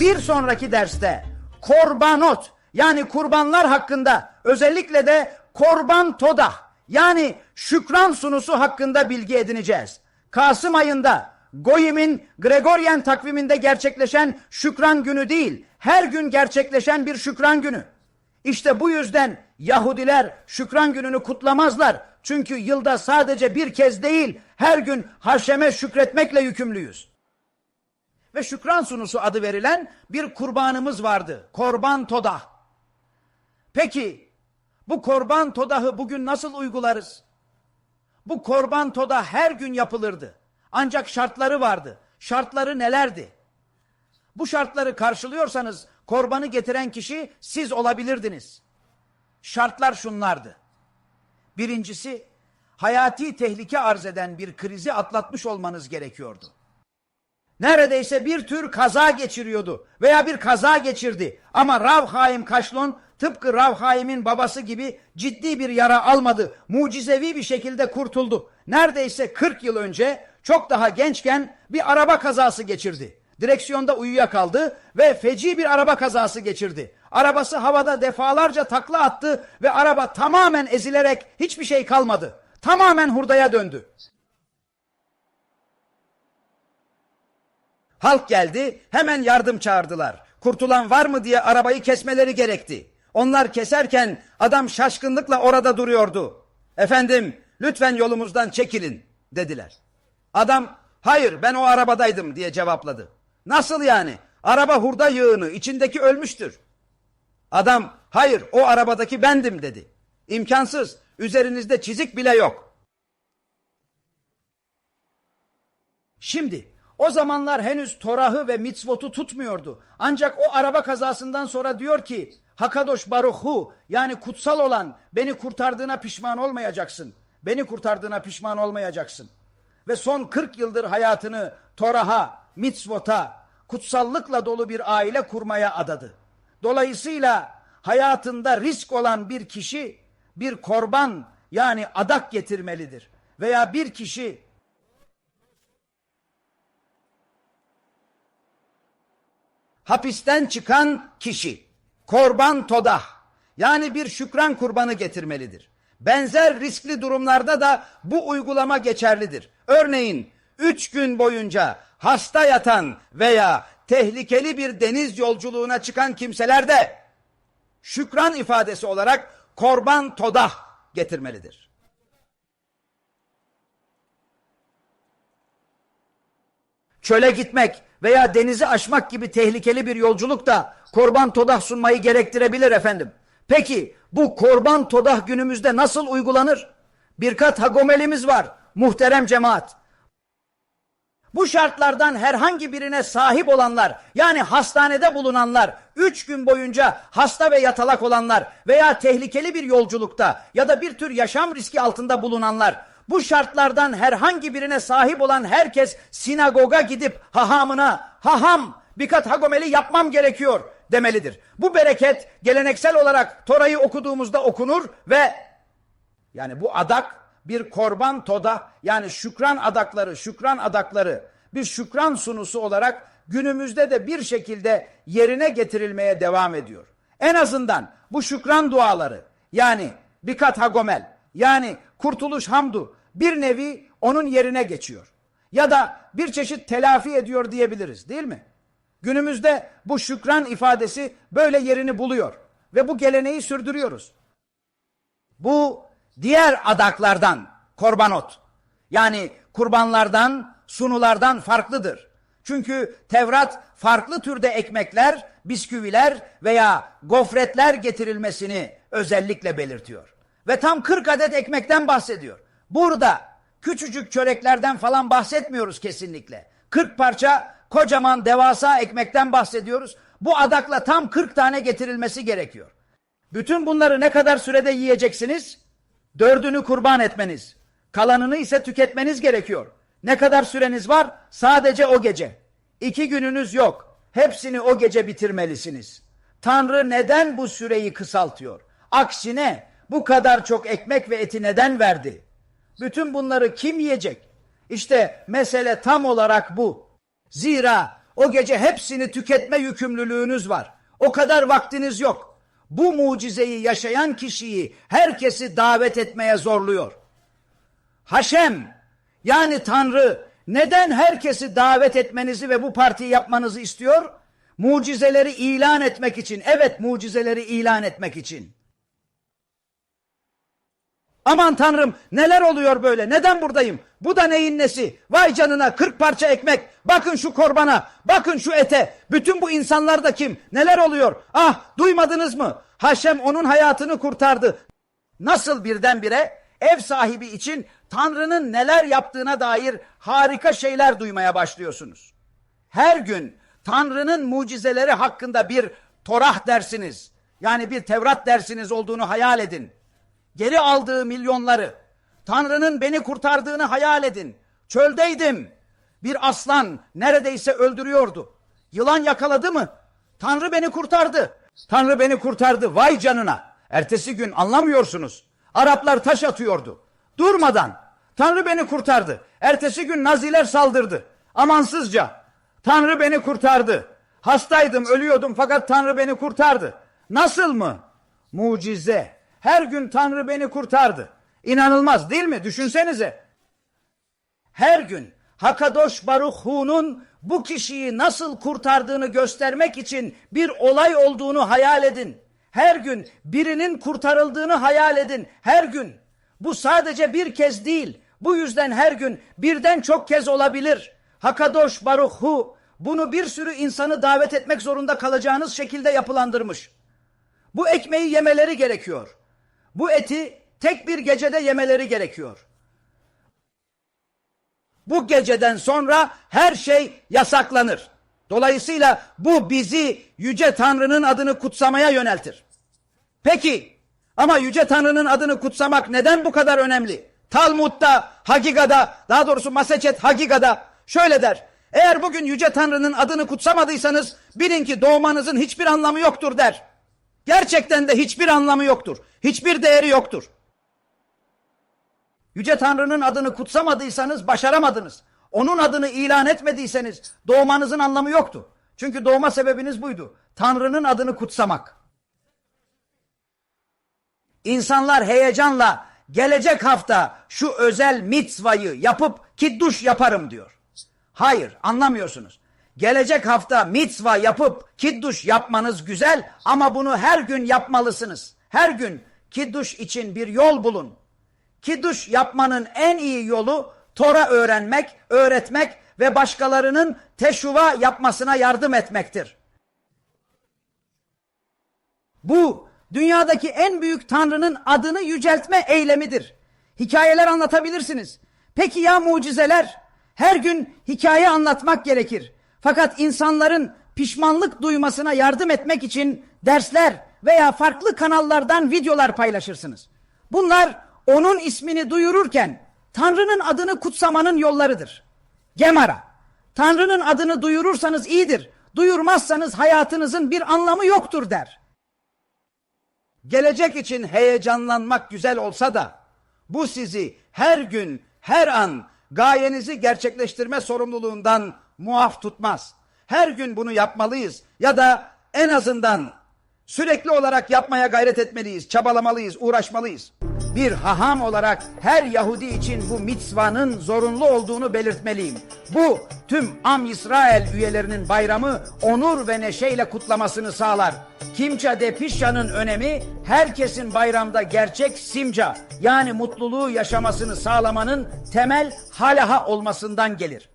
Bir sonraki derste korbanot yani kurbanlar hakkında özellikle de korban toda yani şükran sunusu hakkında bilgi edineceğiz. Kasım ayında Goyim'in Gregorian takviminde gerçekleşen şükran günü değil, her gün gerçekleşen bir şükran günü. İşte bu yüzden Yahudiler şükran gününü kutlamazlar. Çünkü yılda sadece bir kez değil, her gün Haşem'e şükretmekle yükümlüyüz. Ve şükran sunusu adı verilen bir kurbanımız vardı. Korban todah. Peki bu korban todahı bugün nasıl uygularız? Bu korban toda her gün yapılırdı. Ancak şartları vardı. Şartları nelerdi? Bu şartları karşılıyorsanız korbanı getiren kişi siz olabilirdiniz. Şartlar şunlardı. Birincisi, hayati tehlike arz eden bir krizi atlatmış olmanız gerekiyordu. Neredeyse bir tür kaza geçiriyordu veya bir kaza geçirdi. Ama Rav Haim Kaşlon tıpkı Rav Haim'in babası gibi ciddi bir yara almadı. Mucizevi bir şekilde kurtuldu. Neredeyse 40 yıl önce çok daha gençken bir araba kazası geçirdi. Direksiyonda uyuyakaldı ve feci bir araba kazası geçirdi. Arabası havada defalarca takla attı ve araba tamamen ezilerek hiçbir şey kalmadı. Tamamen hurdaya döndü. Halk geldi, hemen yardım çağırdılar. Kurtulan var mı diye arabayı kesmeleri gerekti. Onlar keserken adam şaşkınlıkla orada duruyordu. Efendim, lütfen yolumuzdan çekilin dediler. Adam, hayır ben o arabadaydım diye cevapladı. Nasıl yani? Araba hurda yığını, içindeki ölmüştür. Adam, hayır o arabadaki bendim dedi. İmkansız, üzerinizde çizik bile yok. Şimdi o zamanlar henüz Torah'ı ve mitzvotu tutmuyordu. Ancak o araba kazasından sonra diyor ki Hakadosh Baruhu yani kutsal olan beni kurtardığına pişman olmayacaksın. Beni kurtardığına pişman olmayacaksın. Ve son 40 yıldır hayatını Torah'a, mitzvota, kutsallıkla dolu bir aile kurmaya adadı. Dolayısıyla hayatında risk olan bir kişi bir korban yani adak getirmelidir. Veya bir kişi hapisten çıkan kişi korban todah yani bir şükran kurbanı getirmelidir. Benzer riskli durumlarda da bu uygulama geçerlidir. Örneğin 3 gün boyunca hasta yatan veya tehlikeli bir deniz yolculuğuna çıkan kimseler de şükran ifadesi olarak korban todah getirmelidir. çöle gitmek veya denizi aşmak gibi tehlikeli bir yolculuk da korban todah sunmayı gerektirebilir efendim. Peki bu korban todah günümüzde nasıl uygulanır? Birkat hagomelimiz var muhterem cemaat. Bu şartlardan herhangi birine sahip olanlar yani hastanede bulunanlar, üç gün boyunca hasta ve yatalak olanlar veya tehlikeli bir yolculukta ya da bir tür yaşam riski altında bulunanlar bu şartlardan herhangi birine sahip olan herkes sinagoga gidip hahamına haham bikat hagomeli yapmam gerekiyor demelidir. Bu bereket geleneksel olarak Tora'yı okuduğumuzda okunur ve yani bu adak bir korban toda yani şükran adakları, şükran adakları bir şükran sunusu olarak günümüzde de bir şekilde yerine getirilmeye devam ediyor. En azından bu şükran duaları yani bikat hagomel yani kurtuluş hamdu bir nevi onun yerine geçiyor. Ya da bir çeşit telafi ediyor diyebiliriz değil mi? Günümüzde bu şükran ifadesi böyle yerini buluyor ve bu geleneği sürdürüyoruz. Bu diğer adaklardan korbanot yani kurbanlardan sunulardan farklıdır. Çünkü Tevrat farklı türde ekmekler, bisküviler veya gofretler getirilmesini özellikle belirtiyor. Ve tam 40 adet ekmekten bahsediyor. Burada küçücük çöreklerden falan bahsetmiyoruz kesinlikle. 40 parça kocaman devasa ekmekten bahsediyoruz. Bu adakla tam 40 tane getirilmesi gerekiyor. Bütün bunları ne kadar sürede yiyeceksiniz? Dördünü kurban etmeniz. Kalanını ise tüketmeniz gerekiyor. Ne kadar süreniz var? Sadece o gece. İki gününüz yok. Hepsini o gece bitirmelisiniz. Tanrı neden bu süreyi kısaltıyor? Aksine bu kadar çok ekmek ve eti neden verdi? Bütün bunları kim yiyecek? İşte mesele tam olarak bu. Zira O gece hepsini tüketme yükümlülüğünüz var. O kadar vaktiniz yok. Bu mucizeyi yaşayan kişiyi herkesi davet etmeye zorluyor. Haşem yani Tanrı neden herkesi davet etmenizi ve bu partiyi yapmanızı istiyor? Mucizeleri ilan etmek için. Evet mucizeleri ilan etmek için. Aman tanrım neler oluyor böyle neden buradayım? Bu da neyin nesi? Vay canına 40 parça ekmek. Bakın şu korbana. Bakın şu ete. Bütün bu insanlar da kim? Neler oluyor? Ah duymadınız mı? Haşem onun hayatını kurtardı. Nasıl birdenbire ev sahibi için Tanrı'nın neler yaptığına dair harika şeyler duymaya başlıyorsunuz. Her gün Tanrı'nın mucizeleri hakkında bir Torah dersiniz. Yani bir Tevrat dersiniz olduğunu hayal edin. Geri aldığı milyonları, Tanrı'nın beni kurtardığını hayal edin. Çöldeydim. Bir aslan neredeyse öldürüyordu. Yılan yakaladı mı? Tanrı beni kurtardı. Tanrı beni kurtardı. Vay canına. Ertesi gün anlamıyorsunuz. Araplar taş atıyordu. Durmadan. Tanrı beni kurtardı. Ertesi gün Naziler saldırdı. Amansızca. Tanrı beni kurtardı. Hastaydım, ölüyordum fakat Tanrı beni kurtardı. Nasıl mı? Mucize. Her gün Tanrı beni kurtardı. İnanılmaz değil mi? Düşünsenize. Her gün Hakadosh Baruch Hu'nun bu kişiyi nasıl kurtardığını göstermek için bir olay olduğunu hayal edin. Her gün birinin kurtarıldığını hayal edin. Her gün. Bu sadece bir kez değil. Bu yüzden her gün birden çok kez olabilir. Hakadosh Baruch Hu bunu bir sürü insanı davet etmek zorunda kalacağınız şekilde yapılandırmış. Bu ekmeği yemeleri gerekiyor. Bu eti tek bir gecede yemeleri gerekiyor. Bu geceden sonra her şey yasaklanır. Dolayısıyla bu bizi Yüce Tanrı'nın adını kutsamaya yöneltir. Peki ama Yüce Tanrı'nın adını kutsamak neden bu kadar önemli? Talmud'da, Hagiga'da, daha doğrusu Maseçet Hagiga'da şöyle der. Eğer bugün Yüce Tanrı'nın adını kutsamadıysanız bilin ki doğmanızın hiçbir anlamı yoktur der. Gerçekten de hiçbir anlamı yoktur. Hiçbir değeri yoktur. Yüce Tanrı'nın adını kutsamadıysanız başaramadınız. Onun adını ilan etmediyseniz doğmanızın anlamı yoktu. Çünkü doğma sebebiniz buydu. Tanrı'nın adını kutsamak. İnsanlar heyecanla gelecek hafta şu özel mitzvayı yapıp kidduş yaparım diyor. Hayır anlamıyorsunuz. Gelecek hafta mitzva yapıp kidduş yapmanız güzel ama bunu her gün yapmalısınız. Her gün kidduş için bir yol bulun. Kidduş yapmanın en iyi yolu Tora öğrenmek, öğretmek ve başkalarının teşuva yapmasına yardım etmektir. Bu dünyadaki en büyük tanrının adını yüceltme eylemidir. Hikayeler anlatabilirsiniz. Peki ya mucizeler? Her gün hikaye anlatmak gerekir. Fakat insanların pişmanlık duymasına yardım etmek için dersler veya farklı kanallardan videolar paylaşırsınız. Bunlar onun ismini duyururken Tanrı'nın adını kutsamanın yollarıdır. Gemara. Tanrı'nın adını duyurursanız iyidir. Duyurmazsanız hayatınızın bir anlamı yoktur der. Gelecek için heyecanlanmak güzel olsa da bu sizi her gün, her an gayenizi gerçekleştirme sorumluluğundan muaf tutmaz. Her gün bunu yapmalıyız ya da en azından sürekli olarak yapmaya gayret etmeliyiz, çabalamalıyız, uğraşmalıyız. Bir haham olarak her Yahudi için bu mitzvanın zorunlu olduğunu belirtmeliyim. Bu tüm Am İsrail üyelerinin bayramı onur ve neşeyle kutlamasını sağlar. Kimça de Pişya'nın önemi herkesin bayramda gerçek simca yani mutluluğu yaşamasını sağlamanın temel halaha olmasından gelir.